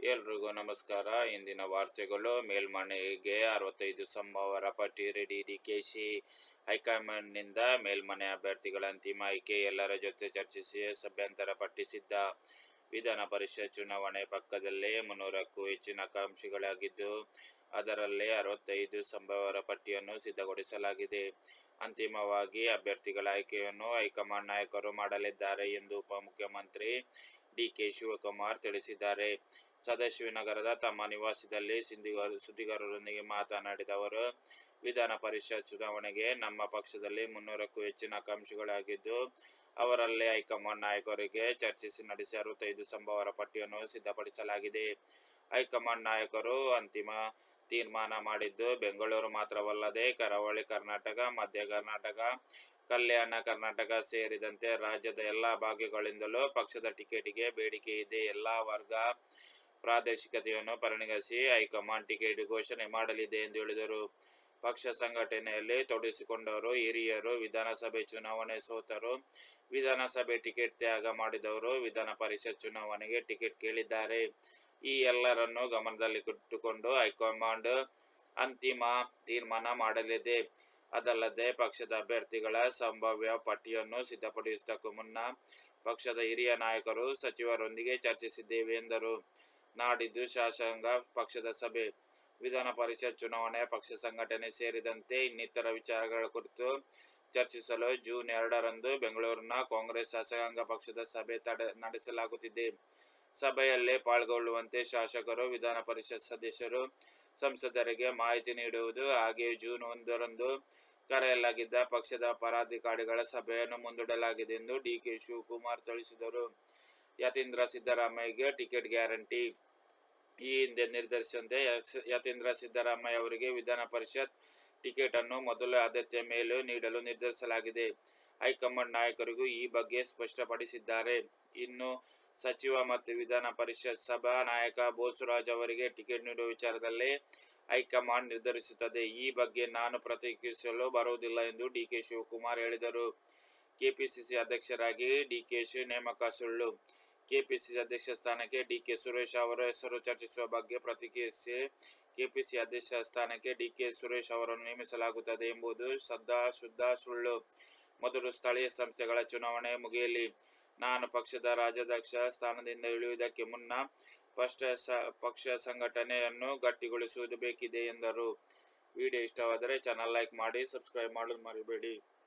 ಎಲ್ರಿಗೂ ನಮಸ್ಕಾರ. ಇಂದಿನ ವಾರ್ತೆಗಳು, ಮೇಲ್ಮನೆಗೆ ಅರವತ್ತೈದು ಸಂಭವರ ಪಟ್ಟಿ ರೆಡಿ ಡಿಕೆಶಿ ಹೈಕಮಾಂಡ್ನಿಂದ ಮೇಲ್ಮನೆ ಅಭ್ಯರ್ಥಿಗಳ ಅಂತಿಮ ಆಯ್ಕೆ, ಎಲ್ಲರ ಜೊತೆ ಚರ್ಚಿಸಿ ಸಭ್ಯಂತರ ಪಟ್ಟಿ ಸಿದ್ಧ. ವಿಧಾನ ಪರಿಷತ್ ಚುನಾವಣೆ ಪಕ್ಕದಲ್ಲೇ ಮುನ್ನೂರಕ್ಕೂ ಹೆಚ್ಚಿನ ಆಕಾಂಕ್ಷಿಗಳಾಗಿದ್ದು, ಅದರಲ್ಲಿ ಅರವತ್ತೈದು ಸಂಭವರ ಪಟ್ಟಿಯನ್ನು ಸಿದ್ಧಗೊಳಿಸಲಾಗಿದೆ. ಅಂತಿಮವಾಗಿ ಅಭ್ಯರ್ಥಿಗಳ ಆಯ್ಕೆಯನ್ನು ಹೈಕಮಾಂಡ್ ನಾಯಕರು ಮಾಡಲಿದ್ದಾರೆ ಎಂದು ಉಪಮುಖ್ಯಮಂತ್ರಿ ಡಿಕೆ ಶಿವಕುಮಾರ್ ತಿಳಿಸಿದ್ದಾರೆ. ಸದಾಶಿವನಗರದ ತಮ್ಮ ನಿವಾಸದಲ್ಲಿ ಸಿಂಧಿಗಾರ, ಸುದ್ದಿಗಾರರೊಂದಿಗೆ ಮಾತನಾಡಿದ ಅವರು, ವಿಧಾನ ಪರಿಷತ್ ಚುನಾವಣೆಗೆ ನಮ್ಮ ಪಕ್ಷದಲ್ಲಿ ಮುನ್ನೂರಕ್ಕೂ ಹೆಚ್ಚಿನ ಆಕಾಂಕ್ಷಿಗಳಾಗಿದ್ದು, ಅವರಲ್ಲಿ ಹೈಕಮಾಂಡ್ ನಾಯಕರಿಗೆ ಚರ್ಚಿಸಿ ನಡೆಸಿ ಅರವತ್ತೈದು ಸಂಭವರ ಪಟ್ಟಿಯನ್ನು ಸಿದ್ಧಪಡಿಸಲಾಗಿದೆ. ಹೈಕಮಾಂಡ್ ನಾಯಕರು ಅಂತಿಮ ತೀರ್ಮಾನ ಮಾಡಿದ್ದು, ಬೆಂಗಳೂರು ಮಾತ್ರವಲ್ಲದೆ ಕರಾವಳಿ ಕರ್ನಾಟಕ, ಮಧ್ಯ ಕರ್ನಾಟಕ, ಕಲ್ಯಾಣ ಕರ್ನಾಟಕ ಸೇರಿದಂತೆ ರಾಜ್ಯದ ಎಲ್ಲ ಭಾಗಗಳಿಂದಲೂ ಪಕ್ಷದ ಟಿಕೆಟ್ಗೆ ಬೇಡಿಕೆ ಇದೆ. ಎಲ್ಲ ವರ್ಗ ಪ್ರಾದೇಶಿಕತೆಯನ್ನು ಪರಿಗಣಿಸಿ ಹೈಕಮಾಂಡ್ ಟಿಕೆಟ್ ಘೋಷಣೆ ಮಾಡಲಿದೆ ಎಂದು ಹೇಳಿದರು. ಪಕ್ಷ ಸಂಘಟನೆಯಲ್ಲಿ ತೊಡಗಿಸಿಕೊಂಡವರು ಹಿರಿಯರು, ವಿಧಾನಸಭೆ ಚುನಾವಣೆ ಸೋತರು. ವಿಧಾನಸಭೆ ಟಿಕೆಟ್ ತ್ಯಾಗ ಮಾಡಿದವರು ವಿಧಾನ ಪರಿಷತ್ ಚುನಾವಣೆಗೆ ಟಿಕೆಟ್ ಕೇಳಿದ್ದಾರೆ. ಈ ಎಲ್ಲರನ್ನು ಗಮನದಲ್ಲಿಟ್ಟುಕೊಂಡು ಹೈಕಮಾಂಡ್ ಅಂತಿಮ ತೀರ್ಮಾನ ಮಾಡಲಿದೆ. ಅದಲ್ಲದೆ ಪಕ್ಷದ ಅಭ್ಯರ್ಥಿಗಳ ಸಂಭಾವ್ಯ ಪಟ್ಟಿಯನ್ನು ಸಿದ್ಧಪಡಿಸುವುದಕ್ಕೂ ಮುನ್ನ ಪಕ್ಷದ ಹಿರಿಯ ನಾಯಕರು ಸಚಿವರೊಂದಿಗೆ ಚರ್ಚಿಸಿದ್ದೇವೆ ಎಂದರು. ನಾಡಿದ್ದು ಶಾಸಕಾಂಗ ಪಕ್ಷದ ಸಭೆ. ವಿಧಾನ ಪರಿಷತ್ ಚುನಾವಣೆ, ಪಕ್ಷ ಸಂಘಟನೆ ಸೇರಿದಂತೆ ಇನ್ನಿತರ ವಿಚಾರಗಳ ಕುರಿತು ಚರ್ಚಿಸಲು ಜೂನ್ ಎರಡರಂದು ಬೆಂಗಳೂರಿನ ಕಾಂಗ್ರೆಸ್ ಶಾಸಕಾಂಗ ಪಕ್ಷದ ಸಭೆ ತಡೆ, ನಡೆಸಲಾಗುತ್ತಿದೆ. ಸಭೆಯಲ್ಲಿ ಪಾಲ್ಗೊಳ್ಳುವಂತೆ ಶಾಸಕರು, ವಿಧಾನ ಪರಿಷತ್ ಸದಸ್ಯರು, ಸಂಸದರಿಗೆ ಮಾಹಿತಿ ನೀಡುವುದು ಹಾಗೆಯೇ ಜೂನ್ ಒಂದರಂದು ಕರೆಯಲಾಗಿದ್ದ ಪಕ್ಷದ ಪರಾಧಿಕಾರಿಗಳ ಸಭೆಯನ್ನು ಮುಂದೂಡಲಾಗಿದೆ ಎಂದು ಡಿಕೆ ಶಿವಕುಮಾರ್ ತಿಳಿಸಿದರು. ಯತೀಂದ್ರ ಸಿದ್ದರಾಮಯ್ಯಗೆ ಟಿಕೆಟ್ ಗ್ಯಾರಂಟಿ. ಈ ಹಿಂದೆ ನಿರ್ಧರಿಸಿದಂತೆ ಯತೀಂದ್ರ ಸಿದ್ದರಾಮಯ್ಯ ಅವರಿಗೆ ವಿಧಾನ ಪರಿಷತ್ ಟಿಕೆಟ್ ಅನ್ನು ಮೊದಲ ಆದ್ಯತೆ ಮೇಲೆ ನೀಡಲು ನಿರ್ಧರಿಸಲಾಗಿದೆ. ಹೈಕಮಾಂಡ್ ನಾಯಕರಿಗೂ ಈ ಬಗ್ಗೆ ಸ್ಪಷ್ಟಪಡಿಸಿದ್ದಾರೆ. ಇನ್ನು ಸಚಿವ ಮತ್ತು ವಿಧಾನ ಪರಿಷತ್ ಸಭಾ ನಾಯಕ ಬೋಸರಾಜ್ ಅವರಿಗೆ ಟಿಕೆಟ್ ನೀಡುವ ವಿಚಾರದಲ್ಲಿ ಹೈಕಮಾಂಡ್ ನಿರ್ಧರಿಸುತ್ತದೆ. ಈ ಬಗ್ಗೆ ನಾನು ಪ್ರತಿಕ್ರಿಯಿಸಲು ಬರುವುದಿಲ್ಲ ಎಂದು ಡಿ ಕೆ ಶಿವಕುಮಾರ್ ಹೇಳಿದರು. ಕೆಪಿಸಿಸಿ ಅಧ್ಯಕ್ಷರಾಗಿ ಡಿ ಕೆ ಶಿ ನೇಮಕ ಸುಳ್ಳು ಕೆಪಿಸಿಸಿ ಅಧ್ಯಕ್ಷ ಸ್ಥಾನಕ್ಕೆ ಡಿಕೆ ಸುರೇಶ್ ಅವರ ಹೆಸರು ಚರ್ಚಿಸುವ ಬಗ್ಗೆ ಪ್ರತಿಕ್ರಿಯಿಸಿ, ಕೆಪಿಸಿ ಅಧ್ಯಕ್ಷ ಸ್ಥಾನಕ್ಕೆ ಡಿಕೆ ಸುರೇಶ್ ಅವರನ್ನು ನೇಮಿಸಲಾಗುತ್ತದೆ ಎಂಬುದು ಸದಾ ಶುದ್ಧ ಸುಳ್ಳು. ಮೊದಲು ಸ್ಥಳೀಯ ಸಂಸ್ಥೆಗಳ ಚುನಾವಣೆ ಮುಗಿಯಲಿ. ನಾನು ಪಕ್ಷದ ರಾಜ್ಯಾಧ್ಯಕ್ಷ ಸ್ಥಾನದಿಂದ ಇಳಿಯುವುದಕ್ಕೆ ಮುನ್ನ ಪಕ್ಷ ಪಕ್ಷ ಸಂಘಟನೆಯನ್ನು ಗಟ್ಟಿಗೊಳಿಸುವುದು ಬೇಕಿದೆ ಎಂದರು. ವಿಡಿಯೋ ಇಷ್ಟವಾದರೆ ಚಾನಲ್ ಲೈಕ್ ಮಾಡಿ ಸಬ್ಸ್ಕ್ರೈಬ್ ಮಾಡಲು ಮರಿಬೇಡಿ.